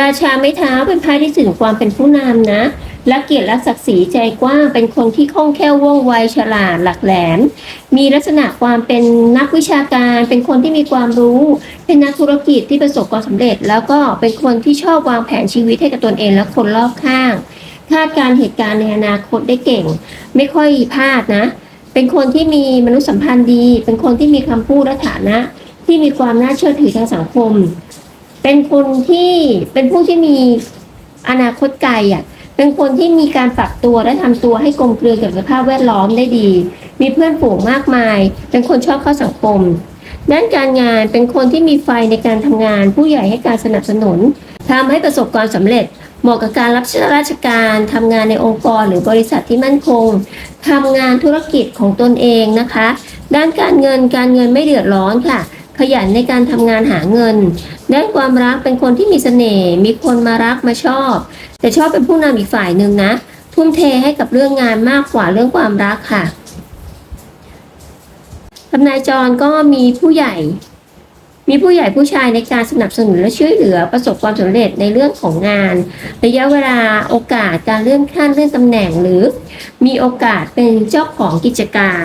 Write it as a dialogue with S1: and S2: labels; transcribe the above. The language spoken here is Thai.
S1: ราชาไม้เท้าเป็นไพ่ที่สื่อถึงความเป็นผู้นำนะรักเกียรติรักศักดิ์ศรีใจกว้าง เป็นคนที่คล่องแคล่วว่องไวฉลาดหลักแหลม มีลักษณะความเป็นนักวิชาการ เป็นคนที่มีความรู้ เป็นนักธุรกิจที่ประสบความสำเร็จ แล้วก็เป็นคนที่ชอบวางแผนชีวิตให้กับตนเองและคนรอบข้าง คาดการณ์เหตุการณ์ในอนาคตได้เก่ง ไม่ค่อยพลาดนะ เป็นคนที่มีมนุษยสัมพันธ์ดี เป็นคนที่มีคำพูดและฐานะ ที่มีความน่าเชื่อถือทางสังคม เป็นคนที่เป็นผู้ที่มีอนาคตไกลอะ เป็นคนที่มีการปรับตัวและทำตัวให้กลมกลืนกับสภาพแวดล้อมได้ดี มีเพื่อนฝูงมากมาย เป็นคนชอบเข้าสังคม ด้านการงานเป็นคนที่มีไฟในการทำงาน ผู้ใหญ่ให้การสนับสนุนทำให้ประสบความสำเร็จ เหมาะกับการรับราชการทำงานในองค์กรหรือบริษัทที่มั่นคงทำงานธุรกิจของตนเองนะคะ ด้านการเงินการเงินไม่เดือดร้อนค่ะ ขยันในการทำงานหาเงินด้านความรักเป็นคนที่มีเสน่ห์ มีคนมารักมาชอบ แต่ชอบเป็นผู้นำอีกฝ่ายหนึ่งนะ ทุ่มเทให้กับเรื่องงานมากกว่าเรื่องความรักค่ะทำนายจรก็มีผู้ใหญ่ มีผู้ใหญ่ผู้ชายในการสนับสนุนและช่วยเหลือประสบความสำเร็จในเรื่องของงาน ระยะเวลาโอกาสการเลื่อนขั้นเลื่อนตำแหน่งหรือ มีโอกาสเป็นเจ้าของกิจการ